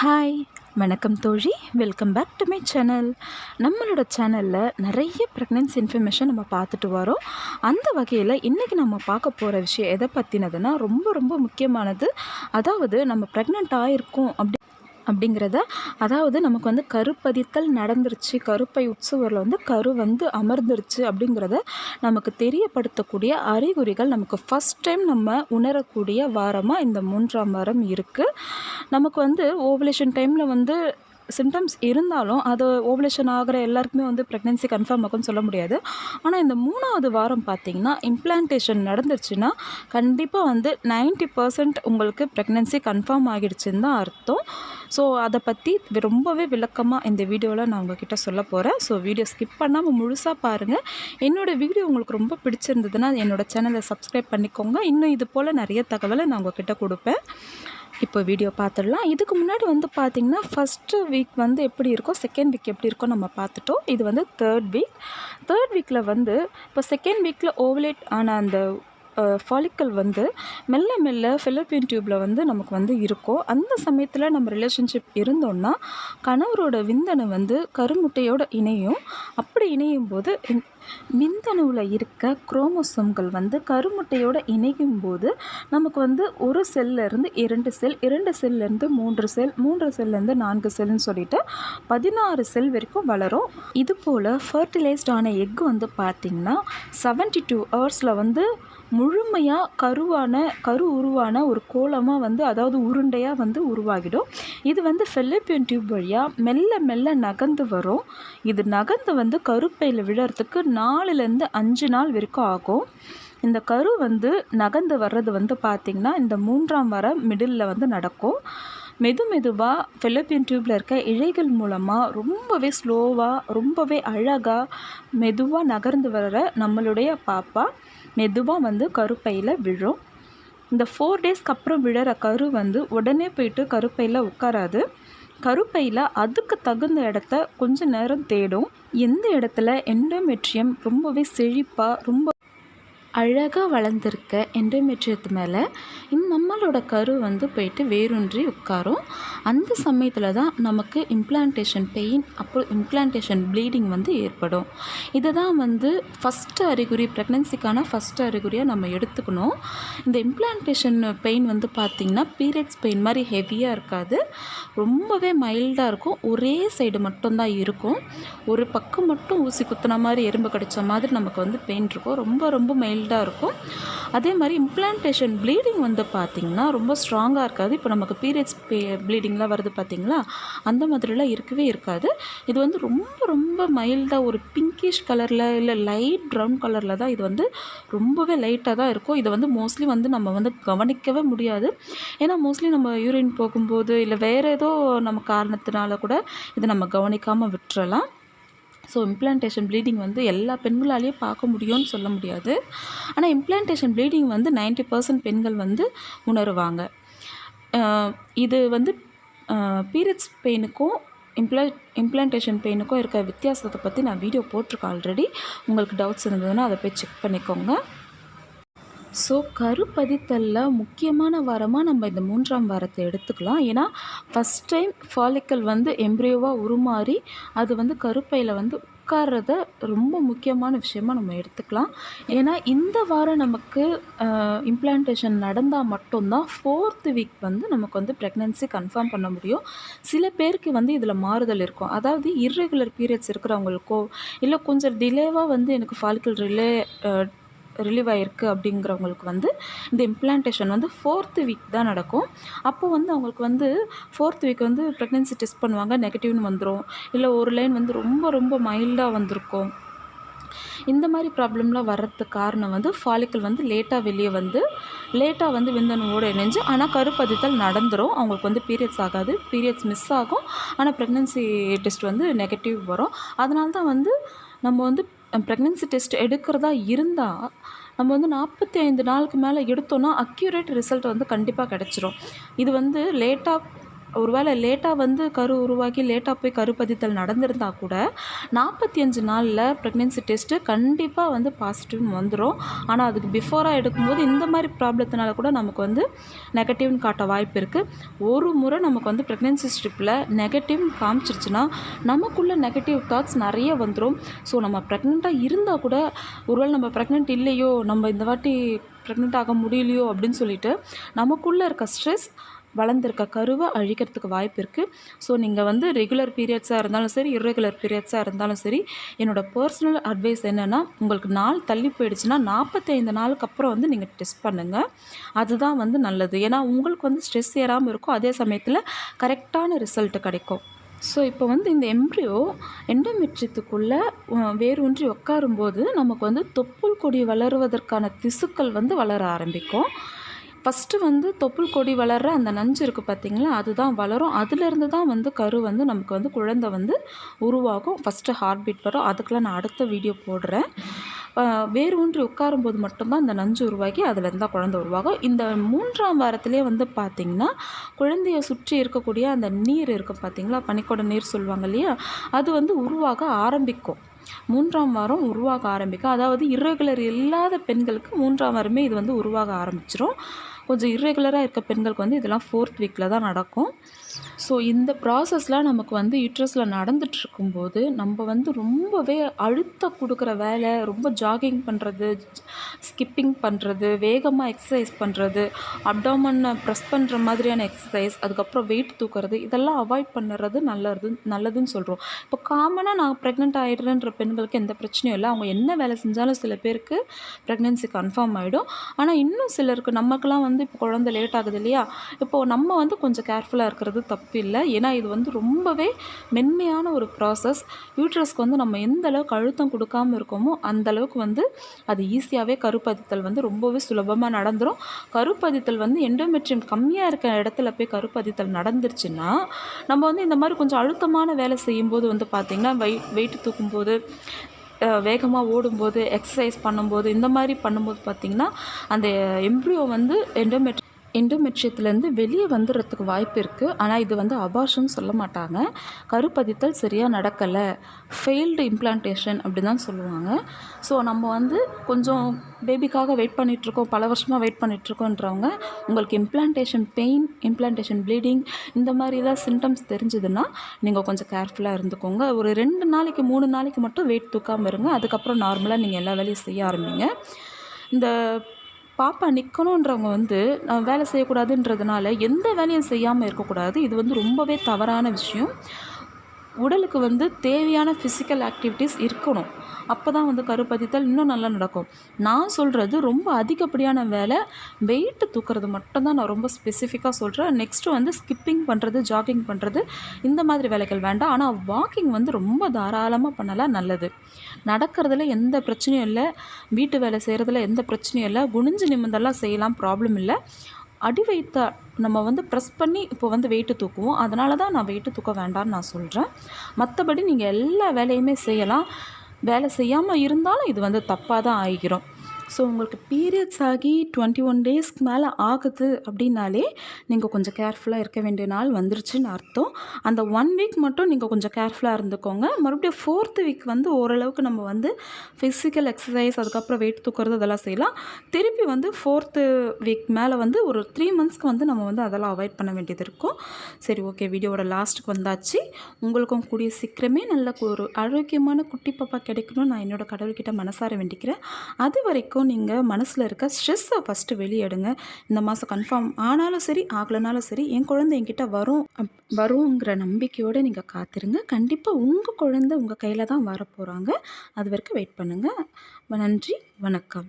Hi வணக்கம் தோழி. Welcome back to my channel நம்மளோட சேனலில் நிறைய ப்ரெக்னென்சி இன்ஃபர்மேஷன் நம்ம பார்த்துட்டு வரோம். அந்த வகையில் இன்றைக்கி நம்ம பார்க்க போகிற விஷயம் எதை பற்றினதுன்னா ரொம்ப ரொம்ப முக்கியமானது. அதாவது நம்ம ப்ரெக்னென்ட் ஆகிருக்கோம் அப்படி அப்படிங்கிறத அதாவது நமக்கு வந்து கருப்பதித்தல் நடந்துருச்சு. கருப்பை உற்சவரில் வந்து கரு வந்து அமர்ந்துருச்சு அப்படிங்கிறத நமக்கு தெரியப்படுத்தக்கூடிய அறிகுறிகள் நமக்கு ஃபஸ்ட் டைம் நம்ம உணரக்கூடிய வாரமாக இந்த மூன்றாம் வாரம் இருக்குது நமக்கு வந்து ஓவலேஷன் டைமில் வந்து சிம்டம்ஸ் இருந்தாலும் அது ஓவலேஷன் ஆகிற எல்லாருக்குமே வந்து ப்ரெக்னென்சி கன்ஃபார்ம் ஆகும்னு சொல்ல முடியாது. ஆனால் இந்த மூணாவது வாரம் பார்த்திங்கன்னா இம்ப்ளான்டேஷன் நடந்துருச்சுன்னா கண்டிப்பாக வந்து நைன்ட்டி பர்சன்ட் உங்களுக்கு ப்ரெக்னென்சி கன்ஃபார்ம் ஆகிடுச்சுன்னு தான் அர்த்தம். ஸோ அதை பற்றி ரொம்பவே விளக்கமாக இந்த வீடியோவில் நான் உங்ககிட்ட சொல்ல போகிறேன் ஸோ வீடியோ ஸ்கிப் பண்ணாமல் முழுசாக பாருங்கள் என்னோடய வீடியோ உங்களுக்கு ரொம்ப பிடிச்சிருந்ததுன்னா என்னோடய சேனலை சப்ஸ்கிரைப் பண்ணிக்கோங்க. இன்னும் இது போல் நிறைய தகவலை நான் உங்ககிட்ட கொடுப்பேன். இப்போ வீடியோ பார்த்துடலாம். இதுக்கு முன்னாடி வந்து பார்த்திங்கன்னா ஃபஸ்ட்டு வீக் வந்து எப்படி இருக்கோ செகண்ட் வீக் எப்படி இருக்கோ நம்ம பார்த்துட்டோம். இது வந்து தேர்ட் வீக் தேர்ட் வீக்கில் வந்து இப்போ செகண்ட் வீக்கில் ஓவலேட் ஆன அந்த ஃபாலிக்கல் வந்து மெல்ல மெல்ல ஃபிலிப்பின் டியூப்பில் வந்து நமக்கு வந்து இருக்கும் அந்த சமயத்தில் நம்ம ரிலேஷன்ஷிப் இருந்தோன்னா கணவரோட விந்தணு வந்து கருமுட்டையோட இணையும். அப்படி இணையும் போது விந்தணுவில் இருக்க குரோமோசோம்கள் வந்து கருமுட்டையோடு இணையும் போது நமக்கு வந்து ஒரு செல்லேருந்து இரண்டு செல் இரண்டு செல்லேருந்து மூன்று செல் மூன்று செல்லேருந்து நான்கு செல்னு சொல்லிட்டு பதினாறு செல் வரைக்கும் வளரும். இது போல் ஃபர்டிலைஸ்டான எக் வந்து பார்த்திங்கன்னா செவன்டி டூ ஹவர்ஸில் வந்து முழுமையாக கருவான கரு உருவான ஒரு கோலமாக வந்து அதாவது உருண்டையாக வந்து உருவாகிடும். இது வந்து ஃபெல்லப்பியன் டியூப் வழியாக மெல்ல மெல்ல நகர்ந்து வரும். இது நகர்ந்து வந்து கருப்பையில் விழறதுக்கு நாலுலேருந்து அஞ்சு நாள் வரைக்கும் ஆகும். இந்த கரு வந்து நகர்ந்து வர்றது வந்து பார்த்திங்கன்னா இந்த மூன்றாம் வர மிடில் வந்து நடக்கும். மெது மெதுவாக ஃபிலிப்பியன் டியூப்பில் இருக்க இழைகள் மூலமாக ரொம்பவே ஸ்லோவாக ரொம்பவே அழகாக மெதுவாக நகர்ந்து வர நம்மளுடைய பாப்பா. மெதுவாக வந்து கருப்பையில் விழும். இந்த ஃபோர் டேஸ்க்கு அப்புறம் விழற கரு வந்து உடனே போயிட்டு கருப்பையில் உட்காராது. கருப்பையில் அதுக்கு தகுந்த இடத்த கொஞ்ச நேரம் தேடும். எந்த இடத்துல எண்டோமெட்ரியம் ரொம்பவே செழிப்பாக ரொம்ப அழகாக வளர்ந்துருக்க எண்டோமெட்ரியத்து மேலே நம்மளோட கரு வந்து போயிட்டு வேரூன்றி உட்காரும். அந்த சமயத்தில் தான் நமக்கு இம்ப்ளான்டேஷன் பெயின் அப்புறம் இம்ப்ளான்டேஷன் ப்ளீடிங் வந்து ஏற்படும். இதை தான் வந்து ஃபஸ்ட்டு அறிகுறி ப்ரெக்னென்சிக்கான ஃபஸ்ட்டு அறிகுறியாக நம்ம எடுத்துக்கணும். இந்த இம்ப்ளான்டேஷன் பெயின் வந்து பார்த்திங்கன்னா பீரியட்ஸ் பெயின் மாதிரி ஹெவியாக இருக்காது. ரொம்பவே மைல்டாக இருக்கும். ஒரே சைடு மட்டும்தான் இருக்கும். ஒரு பக்கம் மட்டும் ஊசி குத்துன மாதிரி எறும்பு கடித்த மாதிரி நமக்கு வந்து பெயின் இருக்கும். ரொம்ப ரொம்ப மைல்டாக இருக்கும். அதே மாதிரி இம்ப்ளான்டேஷன் ப்ளீடிங் வந்து பார்த்திங்கன்னா ரொம்ப ஸ்ட்ராங்காக இருக்காது. இப்போ நமக்கு பீரியட்ஸ் ப்ளீடிங்லாம் வருது பார்த்திங்களா அந்த மாதிரிலாம் இருக்கவே இருக்காது. இது வந்து ரொம்ப ரொம்ப மைல்டாக ஒரு பிங்கிஷ் கலரில் இல்லை லைட் ப்ரௌன் கலரில் தான் இது வந்து ரொம்பவே லைட்டாக தான் இருக்கும். இதை வந்து மோஸ்ட்லி வந்து நம்ம வந்து கவனிக்கவே முடியாது. ஏன்னா மோஸ்ட்லி நம்ம யூரின் போகும்போது இல்லை வேறு ஏதோ நம்ம காரணத்தினால கூட இதை நம்ம கவனிக்காமல் விட்டுறலாம். ஸோ இம்ப்ளான்டேஷன் ப்ளீடிங் வந்து எல்லா பெண்களாலேயும் பார்க்க முடியும்னு சொல்ல முடியாது. ஆனால் இம்ப்ளான்டேஷன் ப்ளீடிங் வந்து நைன்ட்டி பர்சன்ட் பெண்கள் வந்து உணருவாங்க. இது வந்து பீரியட்ஸ் பெயினுக்கும் இம்ப்ளா இம்ப்ளான்டேஷன் பெயினுக்கும் இருக்க வித்தியாசத்தை பற்றி நான் வீடியோ போட்டிருக்கேன் ஆல்ரெடி உங்களுக்கு டவுட்ஸ் இருந்ததுன்னா அதை போய் செக் பண்ணிக்கோங்க. ஸோ கருப்பதித்தலில் முக்கியமான வாரமாக நம்ம இந்த மூன்றாம் வாரத்தை எடுத்துக்கலாம். ஏன்னா ஃபஸ்ட் டைம் ஃபாலிக்கல் வந்து எம்ப்ரியோவாக உருமாறி அது வந்து கருப்பையில் வந்து உட்கார்றத ரொம்ப முக்கியமான விஷயமா நம்ம எடுத்துக்கலாம். ஏன்னா இந்த வாரம் நமக்கு இம்ப்ளான்டேஷன் நடந்தால் மட்டும்தான் ஃபோர்த் வீக் வந்து நமக்கு வந்து ப்ரெக்னென்சி கன்ஃபார்ம் பண்ண முடியும். சில பேருக்கு வந்து இதில் மாறுதல் இருக்கும். அதாவது இர்ரெகுலர் பீரியட்ஸ் இருக்கிறவங்களுக்கோ இல்லை கொஞ்சம் டிலேவாக வந்து எனக்கு ஃபாலிக்கல் ரிலே ரிலீவ் ஆகிருக்கு அப்படிங்கிறவங்களுக்கு வந்து இந்த இம்ப்ளான்டேஷன் வந்து ஃபோர்த்து வீக் தான் நடக்கும். அப்போது வந்து அவங்களுக்கு வந்து ஃபோர்த் வீக் வந்து ப்ரெக்னென்சி டெஸ்ட் பண்ணுவாங்க நெகட்டிவ்னு வந்துடும் இல்லை ஒரு லைன் வந்து ரொம்ப ரொம்ப மைல்டாக வந்திருக்கும். இந்த மாதிரி ப்ராப்ளம்லாம் வர்றதுக்கு காரணம் வந்து ஃபாலிக்கல் வந்து லேட்டாக வெளியே வந்து லேட்டாக வந்து விந்தணுவோடு இணைஞ்சு ஆனால் கருப்பதித்தல் நடந்துடும் அவங்களுக்கு வந்து பீரியட்ஸ் ஆகாது பீரியட்ஸ் மிஸ் ஆகும். ஆனால் ப்ரெக்னென்சி டெஸ்ட் வந்து நெகட்டிவ் வரும். அதனால தான் வந்து நம்ம வந்து ப்ரெக்னென்சி டெஸ்ட் எடுக்கிறதா இருந்தால் நம்ம வந்து நாற்பத்தி ஐந்து நாளுக்கு மேலே எடுத்தோன்னா அக்யூரேட் ரிசல்ட் வந்து கண்டிப்பாக கிடச்சிரும். இது வந்து லேட்டாக ஒருவேளை லேட்டாக வந்து கரு உருவாக்கி லேட்டாக போய் கரு பதித்தல் நடந்திருந்தால் கூட நாற்பத்தி அஞ்சு நாளில் ப்ரெக்னென்சி டெஸ்ட்டு கண்டிப்பாக வந்து பாசிட்டிவ்னு வந்துடும் ஆனால் அதுக்கு பிஃபோராக எடுக்கும்போது இந்த மாதிரி ப்ராப்ளத்தினால கூட நமக்கு வந்து நெகட்டிவ்னு காட்ட வாய்ப்பு இருக்குது ஒரு முறை நமக்கு வந்து ப்ரெக்னென்சி ஸ்ட்ரிப்பில் நெகட்டிவ்னு காமிச்சிருச்சுன்னா நமக்குள்ளே நெகட்டிவ் தாட்ஸ் நிறைய வந்துடும் ஸோ நம்ம ப்ரெக்னெண்ட்டாக இருந்தால் கூட ஒருவேளை நம்ம ப்ரெக்னென்ட் இல்லையோ நம்ம இந்த வாட்டி ப்ரெக்னென்ட் ஆக முடியலையோ அப்படின்னு சொல்லிட்டு நமக்குள்ளே இருக்க ஸ்ட்ரெஸ் வளர்ந்துருக்க கருவை அழிக்கிறதுக்கு வாய்ப்பு இருக்குது ஸோ நீங்கள் வந்து ரெகுலர் பீரியட்ஸாக இருந்தாலும் சரி இர்ரெகுலர் பீரியட்ஸாக இருந்தாலும் சரி என்னோடய பர்சனல் அட்வைஸ் என்னென்னா உங்களுக்கு நாள் தள்ளி போயிடுச்சுன்னா நாற்பத்தைந்து நாளுக்கு அப்புறம் வந்து நீங்கள் டெஸ்ட் பண்ணுங்கள் அதுதான் வந்து நல்லது. ஏன்னா உங்களுக்கு வந்து ஸ்ட்ரெஸ் ஏறாமல் இருக்கும். அதே சமயத்தில் கரெக்டான ரிசல்ட்டு கிடைக்கும். ஸோ இப்போ வந்து இந்த எம்ப்ரியோ எண்டோமெட்ரியத்துக்குள்ளே வேரூன்றி உட்காரும்போது நமக்கு வந்து தொப்புள் கொடி வளருவதற்கான திசுக்கள் வந்து வளர ஆரம்பிக்கும். ஃபஸ்ட்டு வந்து தொப்புள் கொடி வளர்கிற அந்த நஞ்சு இருக்குது பார்த்திங்களா அதுதான் வளரும். அதுலேருந்து தான் வந்து கரு வந்து நமக்கு வந்து குழந்தை வந்து உருவாகும். ஃபஸ்ட்டு ஹார்ட் பீட் வரும். அதுக்கெலாம் நான் அடுத்த வீடியோ போடுறேன். வேறு ஊன்றி உட்காரும்போது மட்டும்தான் அந்த நஞ்சு உருவாகி அதுலேருந்து தான் குழந்தை உருவாகும். இந்த மூன்றாம் வாரத்திலே வந்து பார்த்திங்கன்னா குழந்தைய சுற்றி இருக்கக்கூடிய அந்த நீர் இருக்கும் பார்த்திங்களா பனிக்கூட நீர் சொல்லுவாங்க இல்லையா? அது வந்து உருவாக ஆரம்பிக்கும். மூன்றாம் வாரம் உருவாக ஆரம்பிக்கும். அதாவது இரகுலர் இல்லாத பெண்களுக்கு மூன்றாம் வாரமே இது வந்து உருவாக ஆரம்பிச்சிடும் கொஞ்சம் இர்ரெகுலராக இருக்க பெண்களுக்கு வந்து இதெல்லாம் ஃபோர்த் வீக்கில் தான் நடக்கும். ஸோ இந்த ப்ராசஸ்லாம் நமக்கு வந்து யூட்ரஸில் நடந்துகிட்ருக்கும்போது நம்ம வந்து ரொம்பவே அழுத்த கொடுக்குற வேலை ரொம்ப ஜாகிங் பண்ணுறது ஸ்கிப்பிங் பண்ணுறது வேகமாக எக்ஸசைஸ் பண்ணுறது அப்டாமனை ப்ரெஸ் பண்ணுற மாதிரியான எக்ஸசைஸ் அதுக்கப்புறம் வெயிட் தூக்குறது இதெல்லாம் அவாய்ட் பண்ணுறது நல்லது நல்லதுன்னு சொல்கிறோம் இப்போ காமனாக நான் ப்ரெக்னென்ட் ஆகிடுறேன்ற பெண்களுக்கு எந்த பிரச்சனையும் இல்லை. அவங்க என்ன வேலை செஞ்சாலும் சில பேருக்கு ப்ரெக்னென்சி கன்ஃபார்ம் ஆகிடும் ஆனால் இன்னும் சிலருக்கு நமக்கெல்லாம் வந்து இப்போ குழந்தை லேட் ஆகுது இல்லையா? இப்போது நம்ம வந்து கொஞ்சம் கேர்ஃபுல்லாக இருக்கிறது தப்பு இல்லை ஏன்னா இது வந்து ரொம்பவே மென்மையான ஒரு ப்ராசஸ் யூட்ரஸ்க்கு வந்து நம்ம எந்த அளவுக்கு அழுத்தம் கொடுக்காம இருக்கோமோ அந்த அளவுக்கு வந்து அது ஈஸியாகவே கருப்பதித்தல் வந்து ரொம்பவே சுலபமாக நடந்துடும் கருப்பதித்தல் வந்து எண்டோமெட்ரியம் கம்மியாக இருக்கிற இடத்துல போய் கருப்பதித்தல் நடந்துருச்சுன்னா நம்ம வந்து இந்த மாதிரி கொஞ்சம் அழுத்தமான வேலை செய்யும்போது வந்து பார்த்திங்கன்னா வெயிட் வெயிட் தூக்கும்போது வேகமாக ஓடும்போது எக்ஸசைஸ் பண்ணும்போது இந்த மாதிரி பண்ணும்போது பார்த்திங்கன்னா அந்த எம்ப்ரியோ வந்து எண்டோமெட்ரி எண்டோமெட்ரியத்துலேருந்து வெளியே வந்துடுறதுக்கு வாய்ப்பு இருக்குது ஆனால் இது வந்து அபார்ஷன் சொல்ல மாட்டாங்க. கருப்பதித்தல் சரியாக நடக்கலை. ஃபெயில்டு இம்ப்ளான்டேஷன் அப்படி தான் சொல்லுவாங்க. ஸோ நம்ம வந்து கொஞ்சம் பேபிக்காக வெயிட் பண்ணிகிட்ருக்கோம் பல வருஷமாக வெயிட் பண்ணிகிட்ருக்கோன்றவங்க உங்களுக்கு இம்ப்ளான்டேஷன் பெயின் இம்ப்ளான்டேஷன் ப்ளீடிங் இந்த மாதிரி தான் சிம்டம்ஸ் தெரிஞ்சதுன்னா நீங்கள் கொஞ்சம் கேர்ஃபுல்லாக இருந்துக்கோங்க. ஒரு ரெண்டு நாளைக்கு மூணு நாளைக்கு மட்டும் வெயிட் தூக்காமல் இருங்க. அதுக்கப்புறம் நார்மலாக நீங்கள் எல்லா வேலையும் செய்ய ஆரம்பிங்க. இந்த பாப்பா நிற்கணுன்றவங்க வந்து வேலை செய்யக்கூடாதுன்றதுனால எந்த வேலையும் செய்யாமல் இருக்கக்கூடாது. இது வந்து ரொம்பவே தவறான விஷயம். உடலுக்கு வந்து தேவையான ஃபிசிக்கல் ஆக்டிவிட்டீஸ் இருக்கணும். அப்போ தான் வந்து கருப்பதித்தல் இன்னும் நல்லா நடக்கும். நான் சொல்கிறது ரொம்ப அதிகப்படியான வேலை வெயிட்டு தூக்குறது மட்டும்தான் நான் ரொம்ப ஸ்பெசிஃபிக்காக சொல்கிறேன் நெக்ஸ்ட்டு வந்து ஸ்கிப்பிங் பண்ணுறது ஜாகிங் பண்ணுறது இந்த மாதிரி வேலைகள் வேண்டாம். ஆனால் வாக்கிங் வந்து ரொம்ப தாராளமாக பண்ணலாம் நல்லது. நடக்கிறதுல எந்த பிரச்சனையும் இல்லை வீட்டு வேலை செய்கிறதுல எந்த பிரச்சனையும் இல்லை குனிஞ்சு நிமிந்தெல்லாம் செய்யலாம் ப்ராப்ளம் இல்லை. அடி வைத்த நம்ம வந்து ப்ரெஸ் பண்ணி இப்போ வந்து வெயிட்டு தூக்குவோம். அதனால தான் நான் வெயிட்டு தூக்க வேண்டாம்னு நான் சொல்கிறேன் மற்றபடி நீங்கள் எல்லா வேலையுமே செய்யலாம். வேலை செய்யாமல் இருந்தாலும் இது வந்து தப்பாக தான் ஆகிக்கிறோம் ஸோ உங்களுக்கு பீரியட்ஸ் ஆகி டுவெண்ட்டி ஒன் டேஸ்க்கு மேலே ஆகுது அப்படின்னாலே நீங்கள் கொஞ்சம் கேர்ஃபுல்லாக இருக்க வேண்டிய நாள் வந்துருச்சுன்னு அர்த்தம். அந்த ஒன் வீக் மட்டும் நீங்கள் கொஞ்சம் கேர்ஃபுல்லாக இருந்துக்கோங்க. மறுபடியும் ஃபோர்த்து வீக் வந்து ஓரளவுக்கு நம்ம வந்து ஃபிசிக்கல் எக்ஸசைஸ் அதுக்கப்புறம் வெயிட் தூக்குறது அதெல்லாம் செய்யலாம். திருப்பி வந்து ஃபோர்த்து வீக் மேலே வந்து ஒரு த்ரீ மந்த்ஸ்க்கு வந்து நம்ம வந்து அதெல்லாம் அவாய்ட் பண்ண வேண்டியது இருக்கும். சரி ஓகே வீடியோவோட லாஸ்ட்டுக்கு வந்தாச்சு. உங்களுக்கும் கூடிய சீக்கிரமே நல்ல ஒரு ஆரோக்கியமான குட்டி பாப்பா கிடைக்கணும்னு நான் என்னோடய கடவுள்கிட்ட மனசார வேண்டிக்கிறேன். அது வரைக்கும் வரைக்கும் நீங்கள் மனசில் இருக்க ஸ்ட்ரெஸ்ஸை ஃபஸ்ட்டு வெளியெடுங்க. இந்த மாதம் கன்ஃபார்ம் ஆனாலும் சரி ஆகலைனாலும் சரி என் குழந்தை என்கிட்ட வரும் வருங்கிற நம்பிக்கையோடு நீங்கள் காத்திருங்க. கண்டிப்பாக உங்கள் குழந்தை உங்கள் கையில் தான் வரப்போகிறாங்க அது வரைக்கும் வெயிட் பண்ணுங்கள் நன்றி வணக்கம்.